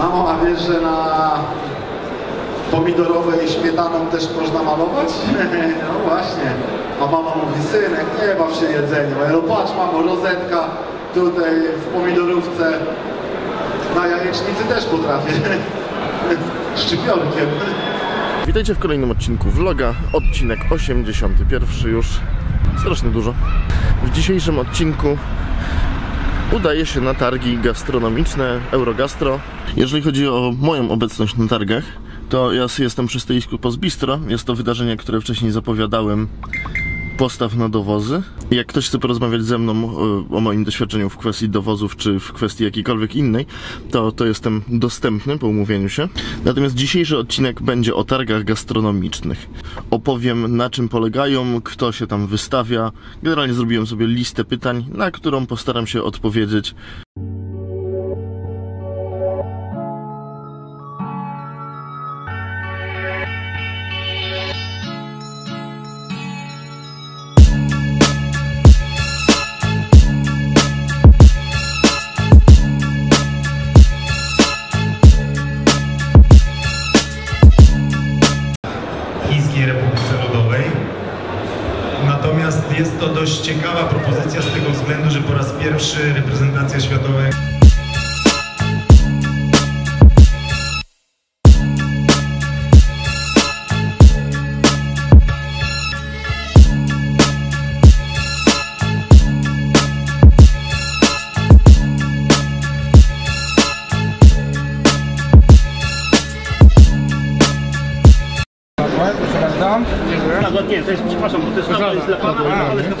Mamo, a wiesz, że na pomidorowej śmietaną też można malować? no właśnie. A mama mówi, synek, nie baw się jedzeniem. Ja, no patrz mamo, rozetka tutaj w pomidorówce. Na jajecznicy też potrafię. Szczypiorkiem. Witajcie w kolejnym odcinku vloga, odcinek 81 już, strasznie dużo. W dzisiejszym odcinku udaje się na targi gastronomiczne Eurogastro. Jeżeli chodzi o moją obecność na targach, to ja jestem przy stoisku Pozbistro. Jest to wydarzenie, które wcześniej zapowiadałem postaw na dowozy. Jak ktoś chce porozmawiać ze mną e, o moim doświadczeniu w kwestii dowozów, czy w kwestii jakiejkolwiek innej, to, to jestem dostępny po umówieniu się. Natomiast dzisiejszy odcinek będzie o targach gastronomicznych. Opowiem na czym polegają, kto się tam wystawia. Generalnie zrobiłem sobie listę pytań, na którą postaram się odpowiedzieć. Względu, że po raz pierwszy reprezentacja światowa bardzo. Tak, nie, to jest, przepraszam, bo to jest to jest dla pana, ale jest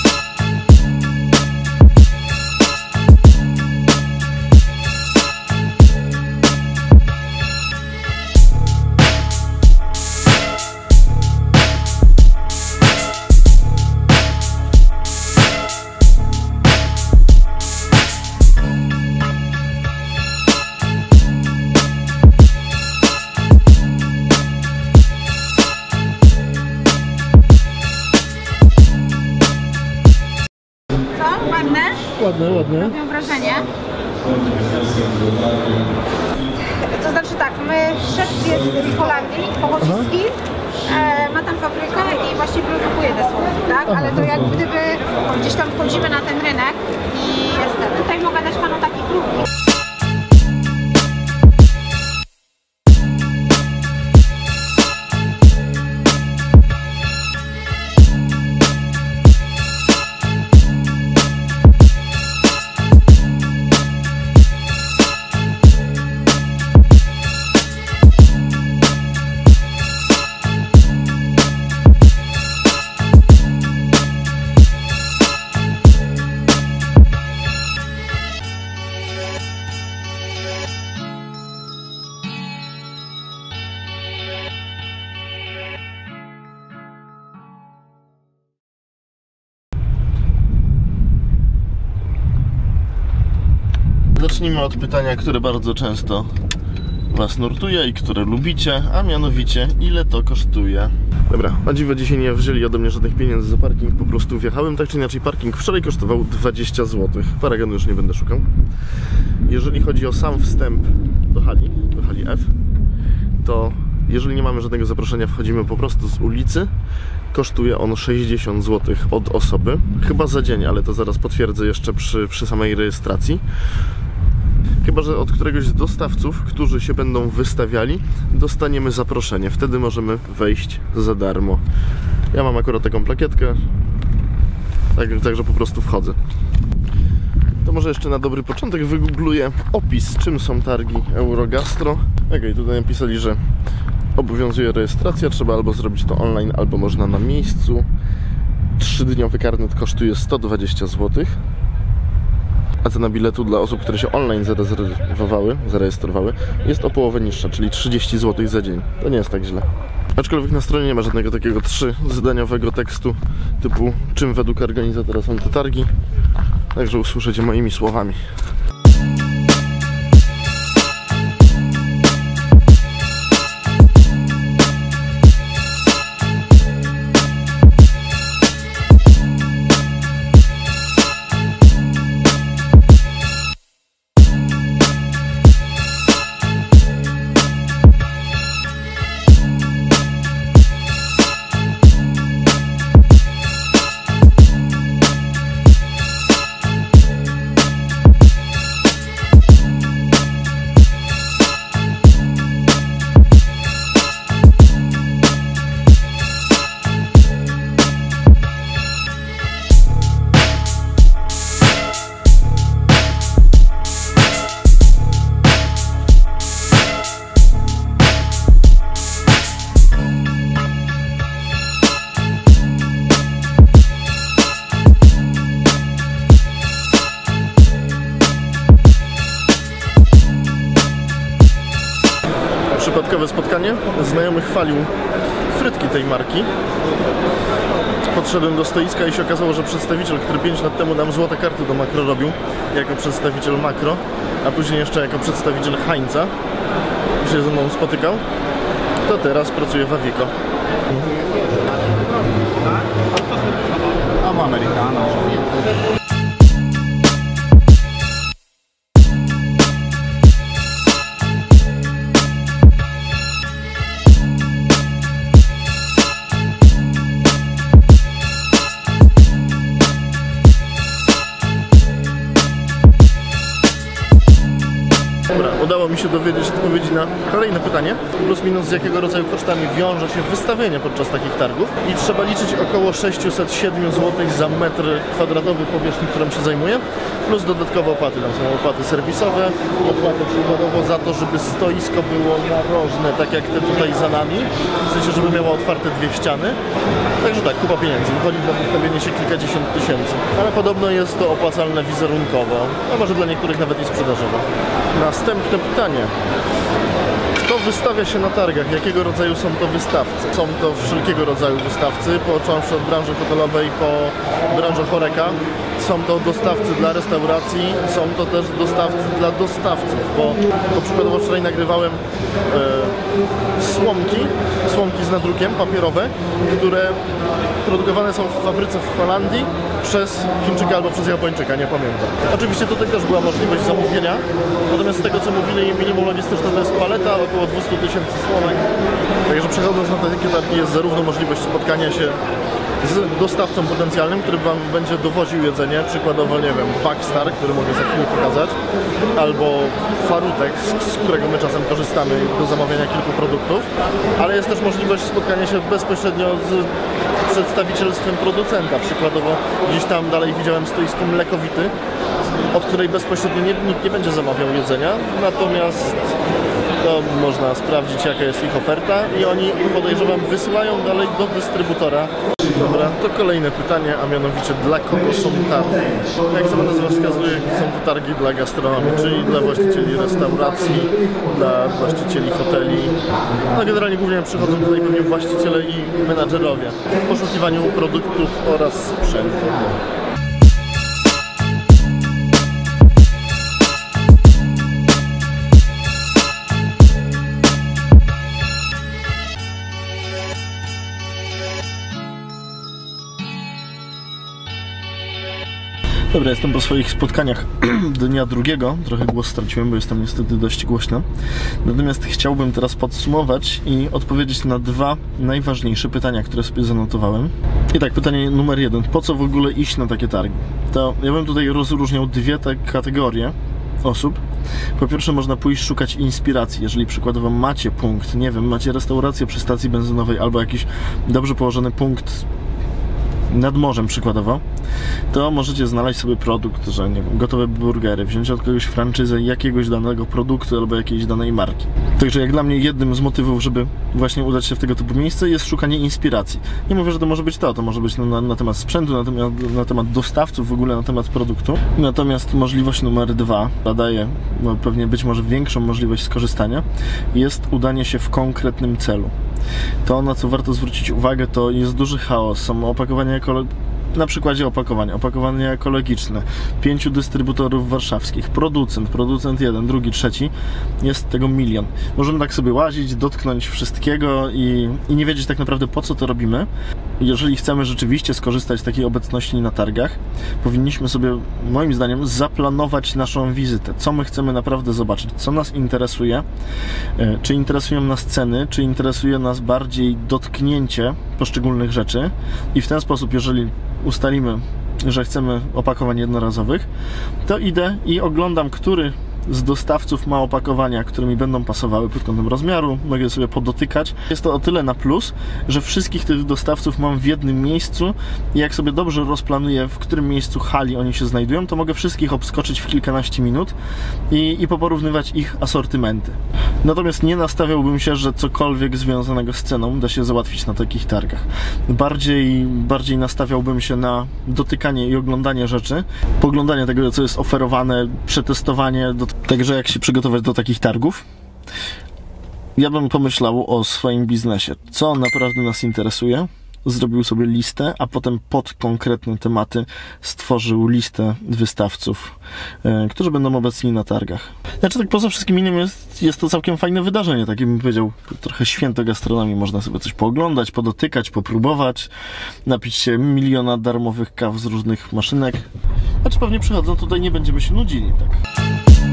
Ładne, ładne. Robią wrażenie. To znaczy tak, my szef jest z Holandii, pochodzi z Chin, e, ma tam fabrykę i właśnie produkuje te słodki, tak? Ale to jak gdyby gdzieś tam wchodzimy na ten rynek i jest ten. Tutaj mogę dać panu taki próbnik. Zacznijmy od pytania, które bardzo często Was nurtuje i które lubicie, a mianowicie ile to kosztuje. Dobra, na dziwo dzisiaj nie wzięli ode mnie żadnych pieniędzy za parking, po prostu wjechałem. Tak czy inaczej, parking wczoraj kosztował 20 zł. Paragonu już nie będę szukał. Jeżeli chodzi o sam wstęp do hali, do hali F, to jeżeli nie mamy żadnego zaproszenia, wchodzimy po prostu z ulicy. Kosztuje on 60 zł od osoby. Chyba za dzień, ale to zaraz potwierdzę jeszcze przy, przy samej rejestracji. Chyba, że od któregoś z dostawców, którzy się będą wystawiali, dostaniemy zaproszenie. Wtedy możemy wejść za darmo. Ja mam akurat taką plakietkę, tak, także po prostu wchodzę. To może jeszcze na dobry początek wygoogluję opis, czym są targi Eurogastro. Okej, tutaj napisali, że obowiązuje rejestracja, trzeba albo zrobić to online, albo można na miejscu. Trzydniowy karnet kosztuje 120 zł. A cena biletu dla osób, które się online zarezerwowały, zarejestrowały, jest o połowę niższa, czyli 30 zł za dzień. To nie jest tak źle. Aczkolwiek na stronie nie ma żadnego takiego trzyzdaniowego tekstu typu czym według organizatora są te targi. Także usłyszycie moimi słowami. Spotkanie. Znajomy chwalił frytki tej marki. Podszedłem do stoiska i się okazało, że przedstawiciel, który 5 lat temu nam złote karty do makro robił, jako przedstawiciel makro, a później jeszcze jako przedstawiciel Heinza, się ze mną spotykał, to teraz pracuje w Avico. Amo americano. Udało mi się dowiedzieć odpowiedzi na kolejne pytanie. Plus minus z jakiego rodzaju kosztami wiąże się wystawienie podczas takich targów. I trzeba liczyć około 607 zł za metr kwadratowy powierzchni, którą się zajmuje. Plus dodatkowe opłaty. Tam są opłaty serwisowe, opłaty przykładowo za to, żeby stoisko było narożne, tak jak te tutaj za nami. W sensie, żeby miało otwarte dwie ściany. Także tak, kupa pieniędzy. Wychodzi za wystawienie się kilkadziesiąt tysięcy. Ale podobno jest to opłacalne wizerunkowo, a może dla niektórych nawet i sprzedażowo. Następne pytanie. Kto wystawia się na targach? Jakiego rodzaju są to wystawcy? Są to wszelkiego rodzaju wystawcy, począwszy od branży hotelowej po branżę choreka. Są to dostawcy dla restauracji, są to też dostawcy dla dostawców, bo, bo przykładowo wczoraj nagrywałem e, słomki, słomki z nadrukiem papierowe, które produkowane są w fabryce w Holandii przez Chińczyka albo przez Japończyka, nie pamiętam. Oczywiście tutaj też była możliwość zamówienia, natomiast z tego co mówili, minimum logistyczne to jest paleta, około 200 tysięcy słomek. Także przechodząc na takie targi jest zarówno możliwość spotkania się z dostawcą potencjalnym, który Wam będzie dowoził jedzenie, przykładowo, nie wiem, Backstar, który mogę za chwilę pokazać, albo Farutek, z, z którego my czasem korzystamy do zamawiania kilku produktów, ale jest też możliwość spotkania się bezpośrednio z przedstawicielstwem producenta, przykładowo gdzieś tam dalej widziałem stoisko Mlekowity, od której bezpośrednio nie, nikt nie będzie zamawiał jedzenia, natomiast to można sprawdzić jaka jest ich oferta i oni podejrzewam wysyłają dalej do dystrybutora. Dobra, to kolejne pytanie, a mianowicie dla kogo są targi? Jak sama nazwa wskazuje, są to targi dla gastronomii, czyli dla właścicieli restauracji, dla właścicieli hoteli. No generalnie głównie przychodzą tutaj pewnie właściciele i menadżerowie w poszukiwaniu produktów oraz sprzętu. Dobra, jestem po swoich spotkaniach dnia drugiego. Trochę głos straciłem, bo jestem niestety dość głośno. Natomiast chciałbym teraz podsumować i odpowiedzieć na dwa najważniejsze pytania, które sobie zanotowałem. I tak, pytanie numer jeden. Po co w ogóle iść na takie targi? To ja bym tutaj rozróżniał dwie te kategorie osób. Po pierwsze, można pójść szukać inspiracji. Jeżeli przykładowo macie punkt, nie wiem, macie restaurację przy stacji benzynowej albo jakiś dobrze położony punkt nad morzem przykładowo, to możecie znaleźć sobie produkt, że nie wiem, gotowe burgery, wziąć od kogoś franczyzę jakiegoś danego produktu albo jakiejś danej marki. Także jak dla mnie jednym z motywów, żeby właśnie udać się w tego typu miejsce jest szukanie inspiracji. Nie mówię, że to może być to, to może być na, na, temat sprzętu, na temat, na temat dostawców, w ogóle na temat produktu. Natomiast możliwość numer dwa, daje no, pewnie być może większą możliwość skorzystania, jest udanie się w konkretnym celu. To, na co warto zwrócić uwagę, to jest duży chaos. Są opakowania ekolo- na przykładzie opakowania. Opakowania ekologiczne. Pięciu dystrybutorów warszawskich. Producent, producent jeden, drugi, trzeci. Jest tego milion. Możemy tak sobie łazić, dotknąć wszystkiego i, i nie wiedzieć tak naprawdę po co to robimy. Jeżeli chcemy rzeczywiście skorzystać z takiej obecności na targach, powinniśmy sobie, moim zdaniem, zaplanować naszą wizytę. Co my chcemy naprawdę zobaczyć, co nas interesuje, e, czy interesują nas ceny, czy interesuje nas bardziej dotknięcie poszczególnych rzeczy i w ten sposób, jeżeli ustalimy, że chcemy opakowań jednorazowych, to idę i oglądam, który z dostawców ma opakowania, które mi będą pasowały pod kątem rozmiaru, mogę sobie podotykać. Jest to o tyle na plus, że wszystkich tych dostawców mam w jednym miejscu i jak sobie dobrze rozplanuję, w którym miejscu hali oni się znajdują, to mogę wszystkich obskoczyć w kilkanaście minut i, i poporównywać ich asortymenty. Natomiast nie nastawiałbym się, że cokolwiek związanego z ceną da się załatwić na takich targach. Bardziej, bardziej nastawiałbym się na dotykanie i oglądanie rzeczy, poglądanie tego, co jest oferowane, przetestowanie, do... także jak się przygotować do takich targów. Ja bym pomyślał o swoim biznesie. Co naprawdę nas interesuje? Zrobił sobie listę, a potem pod konkretne tematy stworzył listę wystawców, e, którzy będą obecni na targach. Znaczy, tak poza wszystkim innym jest, jest to całkiem fajne wydarzenie, takie bym powiedział, trochę święto gastronomii. Można sobie coś pooglądać, podotykać, popróbować, napić się miliona darmowych kaw z różnych maszynek. Znaczy, pewnie przychodzą tutaj, nie będziemy się nudzili, tak.